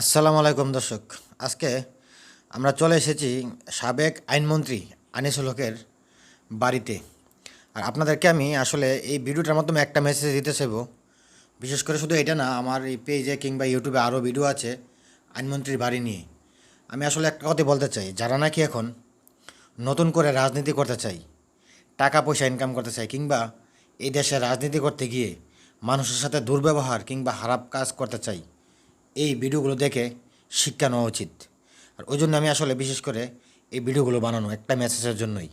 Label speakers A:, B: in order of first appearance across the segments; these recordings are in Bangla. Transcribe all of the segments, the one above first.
A: আসসালামু আলাইকুম দর্শক। আজকে আমরা চলে এসেছি সাবেক আইনমন্ত্রী আনিসুল হকের বাড়িতে। আর আপনাদেরকে আমি আসলে এই ভিডিওটার মাধ্যমে একটা মেসেজ দিতে চাইব। বিশেষ করে শুধু এটা না, আমার এই পেজে কিংবা ইউটিউবে আরও ভিডিও আছে আইনমন্ত্রীর বাড়ি নিয়ে। আমি আসলে একটা কথা বলতে চাই, যারা নাকি এখন নতুন করে রাজনীতি করতে চাই, টাকা পয়সা ইনকাম করতে চাই কিংবা এই দেশে রাজনীতি করতে গিয়ে মানুষের সাথে দুর্ব্যবহার কিংবা খারাপ কাজ করতে চাই এই ভিডিওগুলো দেখে শিক্ষা নেওয়া উচিত। আর ওই জন্য আমি আসলে বিশেষ করে এই ভিডিওগুলো বানানো একটা মেসেজের জন্যই।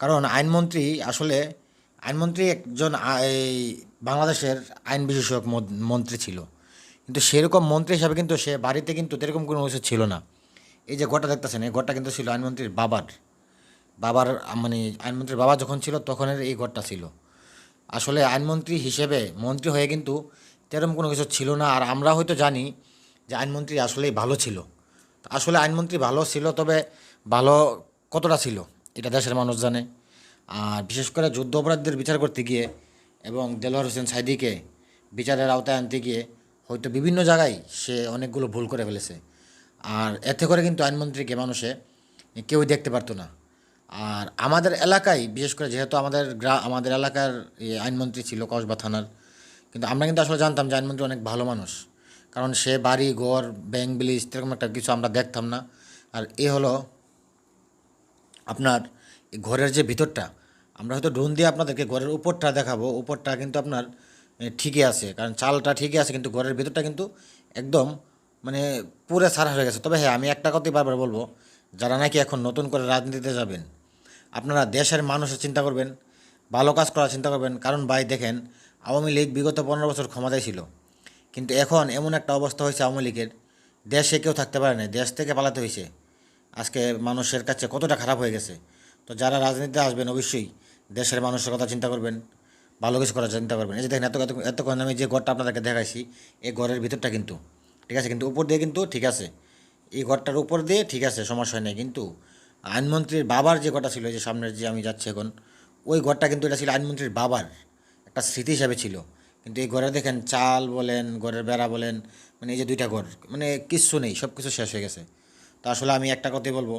A: কারণ আইনমন্ত্রী আসলে, আইনমন্ত্রী একজন এই বাংলাদেশের আইন বিশেষক মন্ত্রী ছিল। কিন্তু সেরকম মন্ত্রী হিসাবে কিন্তু সে বাড়িতে কিন্তু এরকম কোনো কিছু ছিল না। এই যে ঘরটা দেখতেছেন, এই ঘরটা কিন্তু ছিল আইনমন্ত্রীর বাবার। বাবার মানে আইনমন্ত্রীর বাবা যখন ছিল তখনের এই ঘরটা ছিল। আসলে আইনমন্ত্রী হিসেবে মন্ত্রী হয়ে কিন্তু তেরম কোনো কিছু ছিল না। আর আমরা হয়তো জানি যে আইনমন্ত্রী আসলেই ভালো ছিল। আসলে আইনমন্ত্রী ভালো ছিল, তবে ভালো কতটা ছিল, এটা দেশের মানুষ জানে। আর বিশেষ করে যুদ্ধ অপরাধীদের বিচার করতে গিয়ে এবং দেলোয়ার হোসেন সাইদিকে বিচারের আওতায় আনতে গিয়ে হয়তো বিভিন্ন জায়গায় সে অনেকগুলো ভুল করে ফেলেছে। আর এতে করে কিন্তু আইনমন্ত্রীকে মানুষে কেউই দেখতে পারতো না। আর আমাদের এলাকায়, বিশেষ করে যেহেতু আমাদের গ্রা, আমাদের এলাকার আইনমন্ত্রী ছিল কসবা থানার কিন্তু আমরা কিন্তু আসলে জানতাম যে আইনমন্ত্রী অনেক ভালো মানুষ। কারণ সে বাড়ি, ঘর, ব্যাংক বিলিজ এরকম একটা কিছু আমরা দেখতাম না। আর এ হলো আপনার ঘরের যে ভিতরটা, আমরা হয়তো ড্রোন দিয়ে আপনাদেরকে ঘরের উপরটা দেখাবো। উপরটা কিন্তু আপনার ঠিকই আছে। কারণ চালটা ঠিকই আছে, কিন্তু ঘরের ভিতরটা কিন্তু একদম মানে পুরো সারা হয়ে গেছে। তবে হ্যাঁ আমি একটা কথাই বারবার বলব, যারা নাকি এখন নতুন করে রাজনীতিতে যাবেন, আপনারা দেশের মানুষের চিন্তা করবেন, ভালো কাজ করার চিন্তা করবেন। কারণ ভাই, দেখেন আওয়ামী লীগ বিগত পনেরো বছর ক্ষমতায় ছিল। কিন্তু এখন এমন একটা অবস্থা হয়েছে আওয়ামী লীগের। দেশে কেউ থাকতে পারে না, দেশ থেকে পালাতে হয়েছে। আজকে মানুষের কাছে কতটা খারাপ হয়ে গেছে। তো যারা রাজনীতিতে আসবেন, অবশ্যই দেশের মানুষের কথা চিন্তা করবেন, ভালো কিছু করার চিন্তা করবেন। এই যে দেখেন এত এত- এতক্ষণ আমি যে ঘরটা আপনাদেরকে দেখাইছি, এই ঘরের ভিতরটা কিন্তু, ঠিক আছে? কিন্তু উপর দিয়ে কিন্তু ঠিক আছে। এই ঘরটার উপর দিয়ে ঠিক আছে, সমস্যা নেই। কিন্তু আইনমন্ত্রীর বাবার যে ঘরটা ছিল যে সামনের যে আমি যাচ্ছি এখন, ওই ঘরটা কিন্তু এটা ছিল আইনমন্ত্রীর বাবার। একটা স্মৃতি হিসাবে ছিল। কিন্তু এই ঘরে দেখেন চাল বলেন, ঘরের বেড়া বলেন মানে এই যে দুইটা ঘর মানে কিচ্ছু নেই সব কিছু শেষ হয়ে গেছে। তো আসলে আমি একটা কথাই বলব,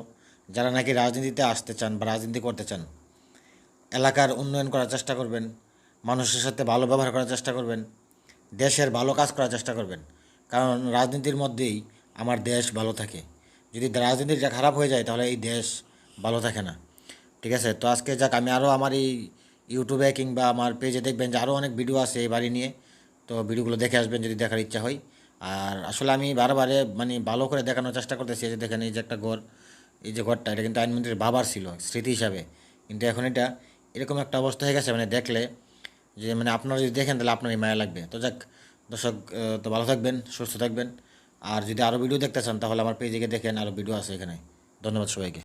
A: যারা নাকি রাজনীতিতে আসতে চান বা রাজনীতি করতে চান, এলাকার উন্নয়ন করার চেষ্টা করবেন, মানুষের সাথে ভালো ব্যবহার করার চেষ্টা করবেন, দেশের ভালো কাজ করার চেষ্টা করবেন। কারণ রাজনীতির মধ্যেই আমার দেশ ভালো থাকে। যদি রাজনীতিটা খারাপ হয়ে যায় তাহলে এই দেশ ভালো থাকে না। ঠিক আছে? তো আজকে যাক, আমি আরও আমার এই ইউটিউবে কিংবা আমার পেজে দেখবেন যে আরও অনেক ভিডিও আছে এই বাড়ি নিয়ে। তো ভিডিওগুলো দেখে আসবেন যদি দেখার ইচ্ছা হয়। আর আসলে আমি বারবারে মানে ভালো করে দেখানোর চেষ্টা করতেছি। যে দেখেন এই যে একটা ঘর, এই যে ঘরটা, এটা কিন্তু আইনমন্ত্রীর বাবার ছিল, স্মৃতি হিসাবে। কিন্তু এখন এটা এরকম একটা অবস্থা হয়ে গেছে মানে দেখলে যে মানে আপনারা যদি দেখেন তাহলে আপনারই মায়া লাগবে। তো যাক, দর্শক তো ভালো থাকবেন, সুস্থ থাকবেন। আর যদি আরও ভিডিও দেখতে চান তাহলে আমার পেজে দেখেন আরও ভিডিও আছে এখানে। ধন্যবাদ সবাইকে।